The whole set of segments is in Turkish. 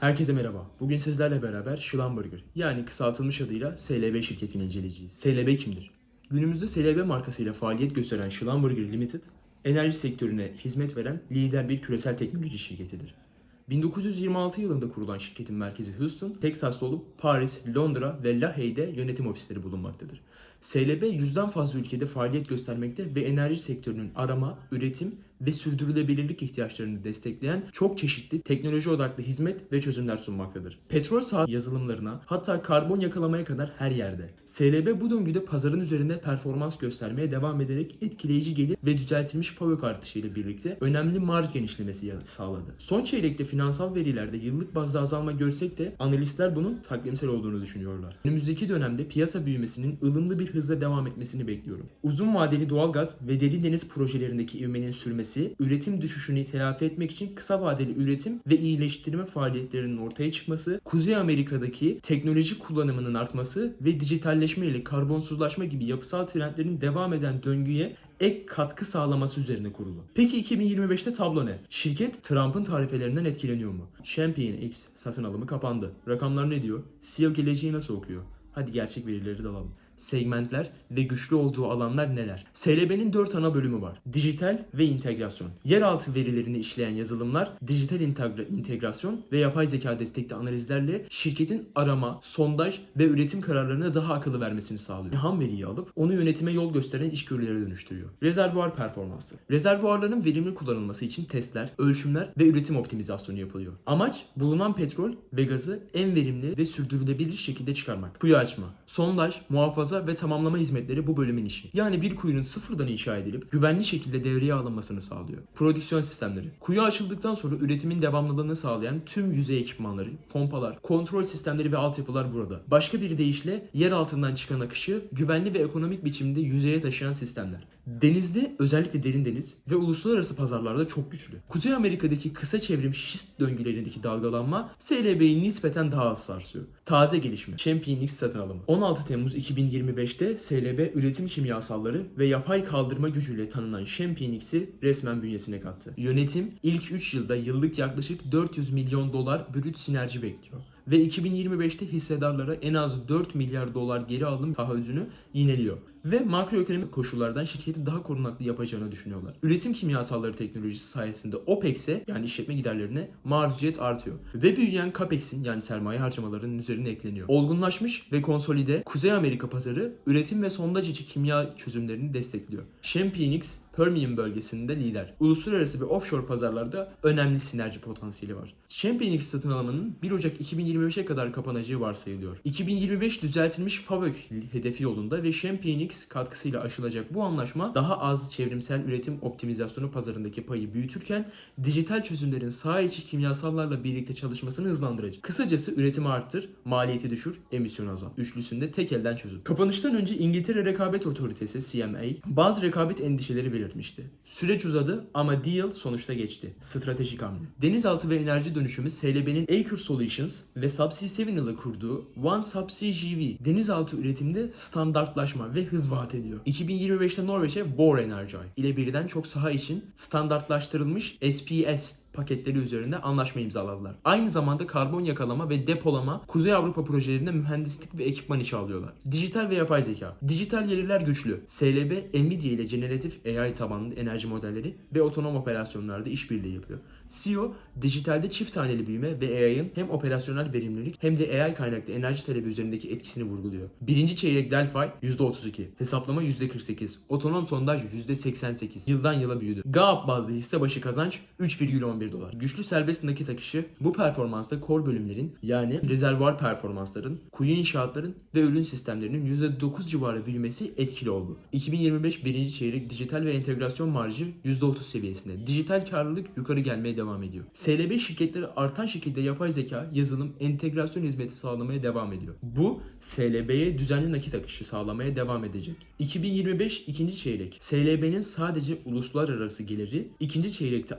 Herkese merhaba. Bugün sizlerle beraber Schlumberger yani kısaltılmış adıyla SLB şirketini inceleyeceğiz. SLB kimdir? Günümüzde SLB markasıyla faaliyet gösteren Schlumberger Limited, enerji sektörüne hizmet veren lider bir küresel teknoloji şirketidir. 1926 yılında kurulan şirketin merkezi Houston, Teksas'ta olup Paris, Londra ve Lahey'de yönetim ofisleri bulunmaktadır. SLB yüzden fazla ülkede faaliyet göstermekte ve enerji sektörünün arama, üretim ve sürdürülebilirlik ihtiyaçlarını destekleyen çok çeşitli teknoloji odaklı hizmet ve çözümler sunmaktadır. Petrol saha yazılımlarına hatta karbon yakalamaya kadar her yerde. SLB bu döngüde pazarın üzerinde performans göstermeye devam ederek etkileyici gelir ve düzeltilmiş fabrik artışıyla birlikte önemli marj genişlemesi sağladı. Son çeyrekte finansal verilerde yıllık bazda azalma görsek de analistler bunun takvimsel olduğunu düşünüyorlar. Önümüzdeki dönemde piyasa büyümesinin ılımlı bir hızla devam etmesini bekliyorum. Uzun vadeli doğalgaz ve derin deniz projelerindeki ivmenin sürmesi, üretim düşüşünü telafi etmek için kısa vadeli üretim ve iyileştirme faaliyetlerinin ortaya çıkması, Kuzey Amerika'daki teknoloji kullanımının artması ve dijitalleşme ile karbonsuzlaşma gibi yapısal trendlerin devam eden döngüye ek katkı sağlaması üzerine kurulu. Peki 2025'te tablo ne? Şirket Trump'ın tarifelerinden etkileniyor mu? Champion X satın alımı kapandı. Rakamlar ne diyor? CEO geleceği nasıl okuyor? Hadi gerçek verileri de alalım. Segmentler ve güçlü olduğu alanlar neler? SLB'nin 4 ana bölümü var. Dijital ve integrasyon. Yeraltı verilerini işleyen yazılımlar, dijital integra- integrasyon ve yapay zeka destekli analizlerle şirketin arama, sondaj ve üretim kararlarına daha akıllı vermesini sağlıyor. Ham veriyi alıp onu yönetime yol gösteren içgörülere dönüştürüyor. Rezervuar performansı. Rezervuarların verimli kullanılması için testler, ölçümler ve üretim optimizasyonu yapılıyor. Amaç bulunan petrol ve gazı en verimli ve sürdürülebilir şekilde çıkarmak. Kuyu açma, sondaj, muhafaza ve tamamlama hizmetleri bu bölümün işi. Yani bir kuyunun sıfırdan inşa edilip güvenli şekilde devreye alınmasını sağlıyor. Prodüksiyon sistemleri. Kuyu açıldıktan sonra üretimin devamlılığını sağlayan tüm yüzey ekipmanları, pompalar, kontrol sistemleri ve altyapılar burada. Başka bir deyişle yer altından çıkan akışı güvenli ve ekonomik biçimde yüzeye taşıyan sistemler. Denizde özellikle derin deniz ve uluslararası pazarlarda çok güçlü. Kuzey Amerika'daki kısa çevrim şist döngülerindeki dalgalanma SLB'yi nispeten daha az sarsıyor. Taze gelişme. Champion X satın alımı. 16 Temmuz 2025'te SLB üretim kimyasalları ve yapay kaldırma gücüyle tanınan Champion X'i resmen bünyesine kattı. Yönetim ilk 3 yılda yıllık yaklaşık 400 milyon dolar brüt sinerji bekliyor ve 2025'te hissedarlara en az 4 milyar dolar geri alım taahhüdünü yineliyor. Ve makroekonomik koşullardan şirketi daha korunaklı yapacağını düşünüyorlar. Üretim kimyasalları teknolojisi sayesinde OPEX'e yani işletme giderlerine maruziyet artıyor. Ve büyüyen CAPEX'in yani sermaye harcamalarının üzerine ekleniyor. Olgunlaşmış ve konsolide Kuzey Amerika pazarı üretim ve sondaj içi kimya çözümlerini destekliyor. Championix Permian bölgesinde lider. Uluslararası ve offshore pazarlarda önemli sinerji potansiyeli var. Championix satın alımının 1 Ocak 2025'e kadar kapanacağı varsayılıyor. 2025 düzeltilmiş FAVÖK hedefi yolunda ve Championix katkısıyla aşılacak bu anlaşma daha az çevrimsel üretim optimizasyonu pazarındaki payı büyütürken dijital çözümlerin saha içi kimyasallarla birlikte çalışmasını hızlandıracak. Kısacası üretimi arttır, maliyeti düşür, emisyonu azalt. Üçlüsünde tek elden çözüm. Kapanıştan önce İngiltere Rekabet Otoritesi CMA bazı rekabet endişeleri belirtmişti. Süreç uzadı ama deal sonuçta geçti. Stratejik hamle. Denizaltı ve enerji dönüşümü SLB'nin Acre Solutions ve Subsea 7 ile kurduğu One Subsea GV denizaltı üretimde standartlaşma ve hız vaat ediyor. 2025'te Norveç'e Bor Energy ile birden çok saha için standartlaştırılmış SPS paketleri üzerinde anlaşma imzaladılar. Aynı zamanda karbon yakalama ve depolama Kuzey Avrupa projelerinde mühendislik ve ekipman işi alıyorlar. Dijital ve yapay zeka. Dijital veriler güçlü. SLB, Nvidia ile generatif AI tabanlı enerji modelleri ve otonom operasyonlarda işbirliği yapıyor. CEO, dijitalde çift taneli büyüme ve AI'ın hem operasyonel verimlilik hem de AI kaynaklı enerji talebi üzerindeki etkisini vurguluyor. Birinci çeyrek Delphi %32, hesaplama %48, otonom sondaj %88, yıldan yıla büyüdü. GAAP bazlı hisse başı kazanç 3,11 dolar. Güçlü serbest nakit akışı bu performansta core bölümlerin yani rezervuar performansların, kuyu inşaatların ve ürün sistemlerinin %9 civarı büyümesi etkili oldu. 2025 birinci çeyrek dijital ve entegrasyon marjı %30 seviyesinde. Dijital karlılık yukarı gelmeye devam ediyor. SLB şirketleri artan şekilde yapay zeka, yazılım, entegrasyon hizmeti sağlamaya devam ediyor. Bu SLB'ye düzenli nakit akışı sağlamaya devam edecek. 2025 ikinci çeyrek SLB'nin sadece uluslararası geliri ikinci çeyrekte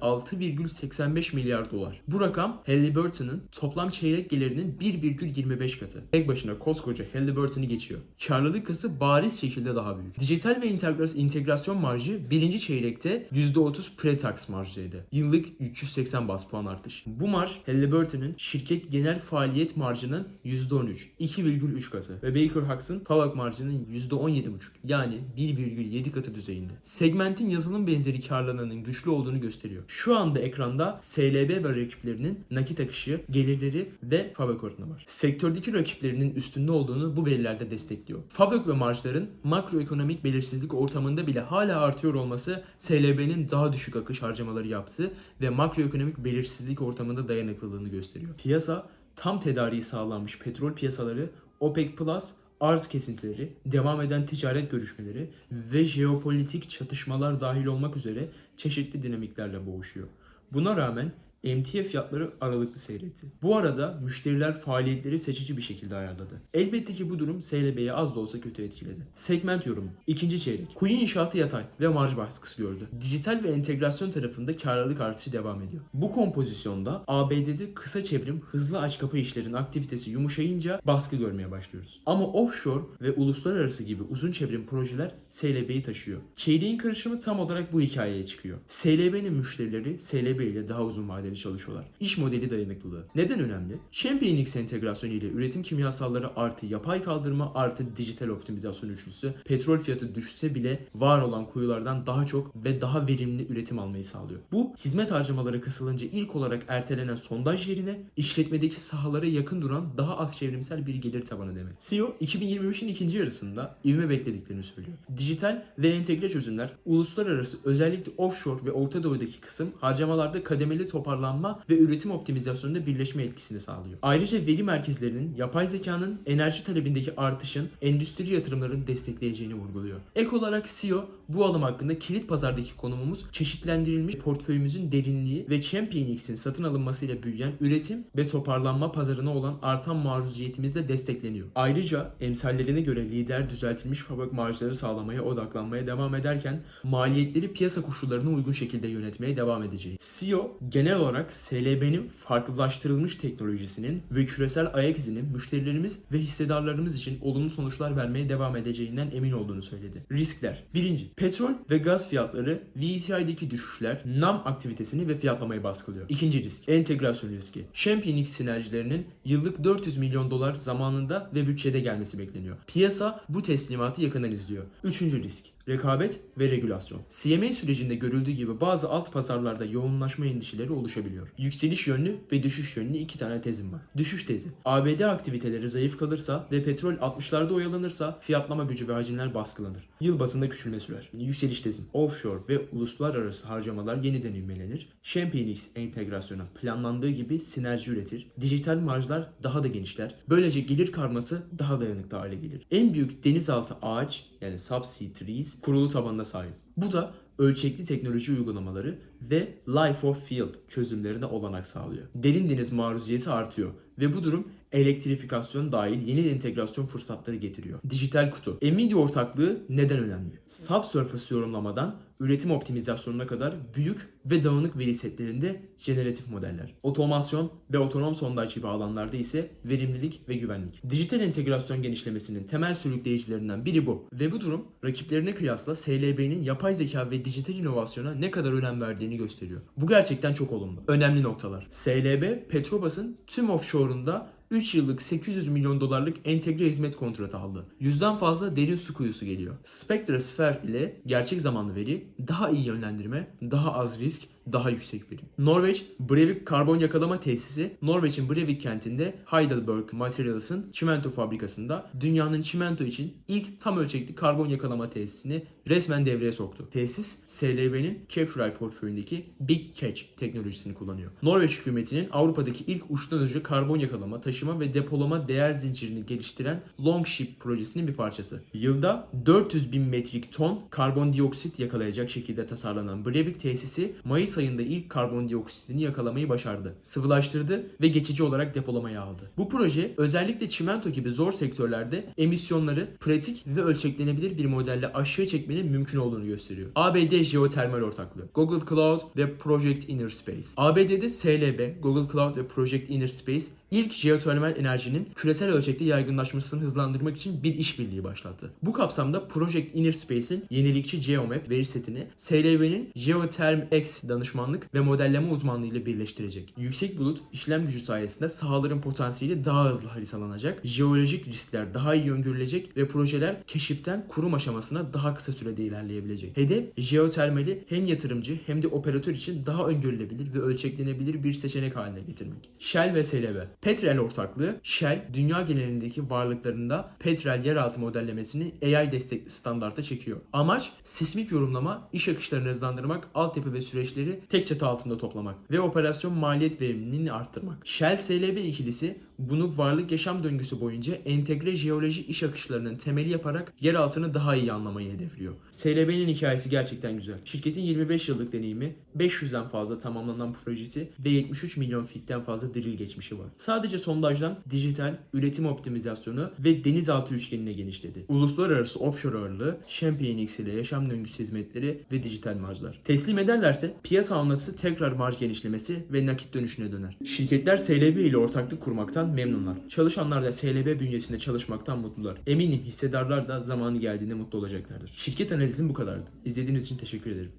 6,85 milyar dolar. Bu rakam Halliburton'ın toplam çeyrek gelirinin 1,25 katı. Tek başına koskoca Halliburton'ı geçiyor. Karlılık kası bariz şekilde daha büyük. Dijital ve integra- integrasyon marjı birinci çeyrekte %30 pre-tax marjıydı. Yıllık 380 bas puan artış. Bu marj Halliburton'ın şirket genel faaliyet marjının %13, 2,3 katı ve Baker Hugs'ın FAVAK marjının %17,5 yani 1,7 katı düzeyinde. Segmentin yazılım benzeri karlılığının güçlü olduğunu gösteriyor. Şu anda ekranda SLB ve rakiplerinin nakit akışı, gelirleri ve FAVAK oranı var. Sektördeki rakiplerinin üstünde olduğunu bu verilerde destekliyor. FAVAK ve marjların makroekonomik belirsizlik ortamında bile hala artıyor olması SLB'nin daha düşük akış harcamaları yaptığı ve makroekonomik belirsizlik ortamında dayanıklılığını gösteriyor. Piyasa tam tedariği sağlanmış petrol piyasaları OPEC Plus arz kesintileri, devam eden ticaret görüşmeleri ve jeopolitik çatışmalar dahil olmak üzere çeşitli dinamiklerle boğuşuyor. Buna rağmen emtia fiyatları aralıklı seyretti. Bu arada müşteriler faaliyetleri seçici bir şekilde ayarladı. Elbette ki bu durum SLB'yi az da olsa kötü etkiledi. Segment yorumu. İkinci çeyrek. Kuyu inşaatı yatay ve marj baskısı gördü. Dijital ve entegrasyon tarafında karlılık artışı devam ediyor. Bu kompozisyonda ABD'de kısa çevrim hızlı aç kapa işlerin aktivitesi yumuşayınca baskı görmeye başlıyoruz. Ama offshore ve uluslararası gibi uzun çevrim projeler SLB'yi taşıyor. Çeyreğin karışımı tam olarak bu hikayeye çıkıyor. SLB'nin müşterileri SLB ile daha uzun vadeli çalışıyorlar. İş modeli dayanıklılığı. Neden önemli? Champion X entegrasyonu ile üretim kimyasalları artı yapay kaldırma artı dijital optimizasyon üçlüsü petrol fiyatı düşse bile var olan kuyulardan daha çok ve daha verimli üretim almayı sağlıyor. Bu hizmet harcamaları kısılınca ilk olarak ertelenen sondaj yerine işletmedeki sahalara yakın duran daha az çevrimsel bir gelir tabanı demek. CEO 2025'in ikinci yarısında ivme beklediklerini söylüyor. Dijital ve entegre çözümler uluslararası özellikle offshore ve Orta Doğu'daki kısım harcamalarda kademeli toparlanma ve üretim optimizasyonunda birleşme etkisini sağlıyor. Ayrıca veri merkezlerinin yapay zekanın enerji talebindeki artışın endüstri yatırımlarını destekleyeceğini vurguluyor. Ek olarak CEO bu alım hakkında kilit pazardaki konumumuz çeşitlendirilmiş portföyümüzün derinliği ve Champion X'in satın alınmasıyla büyüyen üretim ve toparlanma pazarına olan artan maruziyetimizle destekleniyor. Ayrıca emsallerine göre lider düzeltilmiş fabrik marjları sağlamaya odaklanmaya devam ederken maliyetleri piyasa koşullarına uygun şekilde yönetmeye devam edeceği. CEO genel olarak SLB'nin farklılaştırılmış teknolojisinin ve küresel ayak izinin müşterilerimiz ve hissedarlarımız için olumlu sonuçlar vermeye devam edeceğinden emin olduğunu söyledi. Riskler. Birinci, petrol ve gaz fiyatları VTI'deki düşüşler NAM aktivitesini ve fiyatlamayı baskılıyor. İkinci risk, entegrasyon riski. Champion X sinerjilerinin yıllık 400 milyon dolar zamanında ve bütçede gelmesi bekleniyor. Piyasa bu teslimatı yakından izliyor. Üçüncü risk, rekabet ve regülasyon. CMA sürecinde görüldüğü gibi bazı alt pazarlarda yoğunlaşma endişeleri oluşabiliyor. Yükseliş yönlü ve düşüş yönlü iki tane tezim var. Düşüş tezi. ABD aktiviteleri zayıf kalırsa ve petrol 60'larda oyalanırsa fiyatlama gücü ve hacimler baskılanır. Yıl bazında küçülme sürer. Yükseliş tezim. Offshore ve uluslararası harcamalar yeniden ivmelenir. Champion X entegrasyonu planlandığı gibi sinerji üretir. Dijital marjlar daha da genişler. Böylece gelir karması daha dayanıklı hale gelir. En büyük denizaltı ağaç yani subsea trees kurulu tabanına sahip. Bu da ölçekli teknoloji uygulamaları ve life of field çözümlerine olanak sağlıyor. Derin deniz maruziyeti artıyor ve bu durum elektrifikasyon dahil yeni entegrasyon fırsatları getiriyor. Dijital kutu. Nvidia ortaklığı neden önemli? Subsurface yorumlamadan üretim optimizasyonuna kadar büyük ve dağınık veri setlerinde jeneratif modeller. Otomasyon ve otonom sondaj gibi alanlarda ise verimlilik ve güvenlik. Dijital entegrasyon genişlemesinin temel sürükleyicilerinden biri bu. Ve bu durum rakiplerine kıyasla SLB'nin yapay zeka ve dijital inovasyona ne kadar önem verdiğini gösteriyor. Bu gerçekten çok olumlu. Önemli noktalar. SLB, Petrobas'ın tüm offshore'unda 3 yıllık 800 milyon dolarlık entegre hizmet kontratı aldı. Yüzden fazla derin su kuyusu geliyor. Spectra Sphere ile gerçek zamanlı veri, daha iyi yönlendirme, daha az risk, daha yüksek verim. Norveç Brevik karbon yakalama tesisi Norveç'in Brevik kentinde Heidelberg Materials'ın çimento fabrikasında dünyanın çimento için ilk tam ölçekli karbon yakalama tesisini resmen devreye soktu. Tesis SLB'nin Capture portföyündeki Big Catch teknolojisini kullanıyor. Norveç hükümetinin Avrupa'daki ilk uçtan uca karbon yakalama, taşıma ve depolama değer zincirini geliştiren Longship projesinin bir parçası. Yılda 400 bin metrik ton karbondioksit yakalayacak şekilde tasarlanan Brevik tesisi Mayıs ayında ilk karbondioksitini yakalamayı başardı. Sıvılaştırdı ve geçici olarak depolamaya aldı. Bu proje özellikle çimento gibi zor sektörlerde emisyonları pratik ve ölçeklenebilir bir modelle aşağı çekmenin mümkün olduğunu gösteriyor. ABD Jeotermal Ortaklığı, Google Cloud ve Project Inner Space. ABD'de SLB, Google Cloud ve Project Inner Space ilk jeotermal enerjinin küresel ölçekte yaygınlaşmasını hızlandırmak için bir işbirliği başlattı. Bu kapsamda Project Inner Space'in yenilikçi GeoMap veri setini SLB'nin Geotherm X danışmanlık ve modelleme uzmanlığı ile birleştirecek. Yüksek bulut işlem gücü sayesinde sahaların potansiyeli daha hızlı haritalanacak, jeolojik riskler daha iyi öngörülecek ve projeler keşiften kurum aşamasına daha kısa sürede ilerleyebilecek. Hedef jeotermali hem yatırımcı hem de operatör için daha öngörülebilir ve ölçeklenebilir bir seçenek haline getirmek. Shell ve SLB Petrel ortaklığı Shell dünya genelindeki varlıklarında Petrel yeraltı modellemesini AI destekli standarta çekiyor. Amaç sismik yorumlama, iş akışlarını hızlandırmak, altyapı ve süreçleri tek çatı altında toplamak ve operasyon maliyet verimliliğini arttırmak. Shell SLB ikilisi bunu varlık yaşam döngüsü boyunca entegre jeoloji iş akışlarının temeli yaparak yer altını daha iyi anlamayı hedefliyor. SLB'nin hikayesi gerçekten güzel. Şirketin 25 yıllık deneyimi, 500'den fazla tamamlanan projesi ve 73 milyon fitten fazla drill geçmişi var. Sadece sondajdan dijital, üretim optimizasyonu ve denizaltı üçgenine genişledi. Uluslararası offshore ağırlığı, Champion X ile yaşam döngüsü hizmetleri ve dijital marjlar. Teslim ederlerse piyasa anlatısı tekrar marj genişlemesi ve nakit dönüşüne döner. Şirketler SLB ile ortaklık kurmaktan memnunlar. Çalışanlar da SLB bünyesinde çalışmaktan mutlular. Eminim hissedarlar da zamanı geldiğinde mutlu olacaklardır. Şirket analizim bu kadardı. İzlediğiniz için teşekkür ederim.